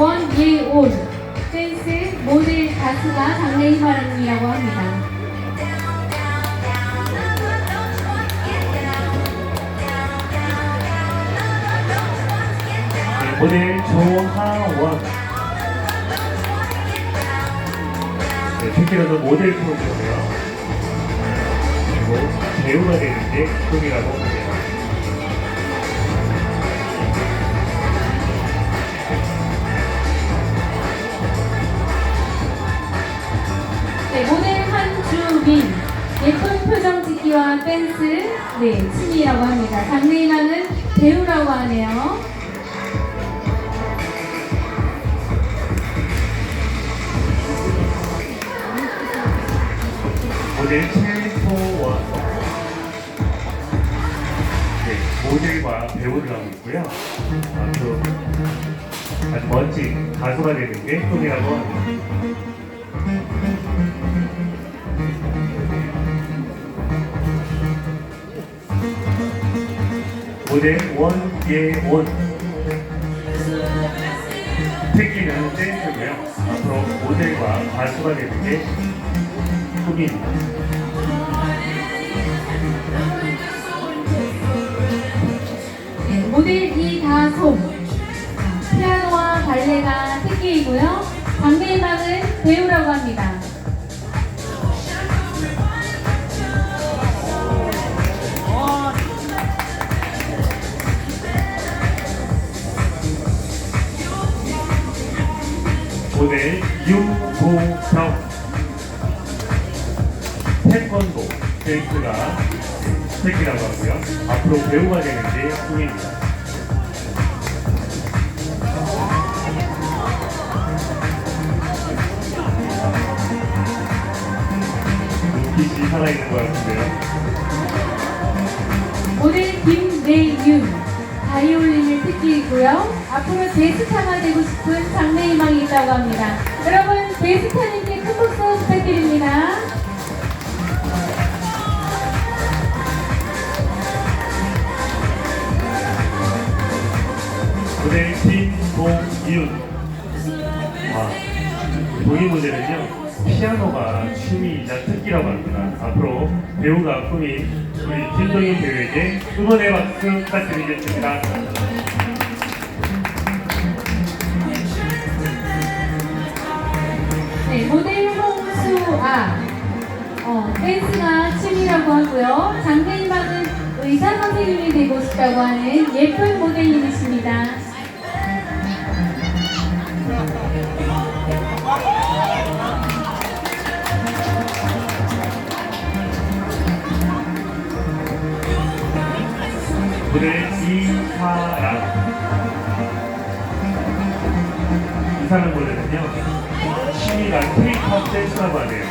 원예온 댄스 모델 가수가 장래 희망이라고 합니다. 네, 모델 조하원. 네, 특히나도 모델 프로그고요. 그리고 배우가 되는 게 꿈이라고 합니다. 짓기와 댄스 네 취미라고 합니다. 장래 희망은 배우라고 하네요. 모델 최소원. 네, 모델과 배우를 하고 있고요. 앞으로 아주 멋진 가수가 되는 게 꿈이라고 합니다. 모델 원예원. 특기는 댄스고요. 앞으로 모델과 가수가 되는 게 꿈입니다. 네, 모델 이다솜 아, 피아노와 발레가 특기이고요. 장래 희망은 배우라고 합니다. 모델 유도경 태권도 댄스가 특기라고 하고요. 앞으로 배우가 되는 게 꿈입니다. 눈빛이 살아있는 것 같은데요. 모델 김내윤 바이올린을 특기이고요. 앞으로 대스타가 되고 싶은 장래 희망이 있다고 합니다. 여러분 대스타님께 큰 박수 부탁드립니다. 모델 김동윤. 아, 동희 모델은요, 피아노가 취미이자 특기라고 합니다. 앞으로 배우가 꿈인 우리 김동윤 배우에게 응원의 박수 부탁드리겠습니다. 네, 모델 홍수아 어, 댄스가 취미라고 하고요. 장래 희망은 의사 선생님이 되고 싶다고 하는 예쁜 모델님이십니다. 모델 이사랑. 이사랑 모델은요, 취미가 케이팝 댄스라고 하네요.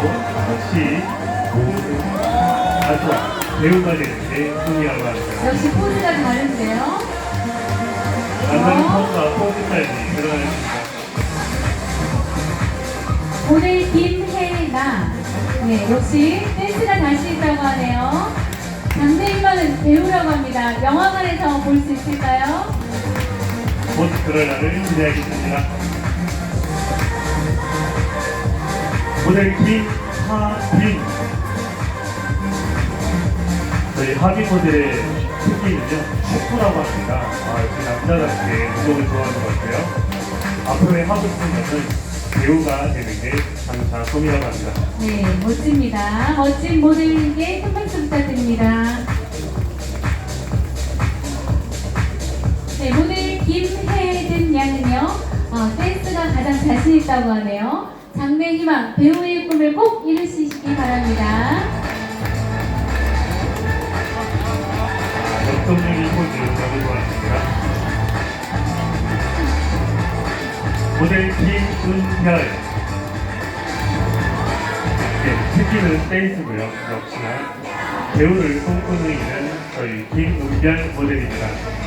그리고 역시 모든 가수와 배우가 되는 게 꿈이라고 합니다. 역시 포즈가 다른데요. 남자는 펌과 포즈까지 들어가겠습니다. 모델 김혜나 네, 역시 댄스가 다시 있다고 하네요. 희망은 배우라고 합니다. 영화관에서 볼 수 있을까요? 곧 그럴 날을 기대하겠습니다. 모델 김하빈 저희 하빈 모델의 특기는요 축구라고 합니다. 아, 역시 남자답게 운동을 좋아하는 것 같아요. 앞으로의 하고 싶은 것은 배우가 되는 게 장차 꿈이라고 합니다. 네, 멋집니다. 멋진 모델님께 큰 박수 부탁드립니다. 네, 모델 김혜든 양은요, 어, 댄스가 가장 자신 있다고 하네요. 장래 희망, 배우의 꿈을 꼭 이루시기 바랍니다. 아, 역동적인 포즈 너무 좋았습니다. 모델 김은별 네, 특기는 댄스고요. 역시나 배우를 꿈꾸는 이는 저희 김은별 모델입니다.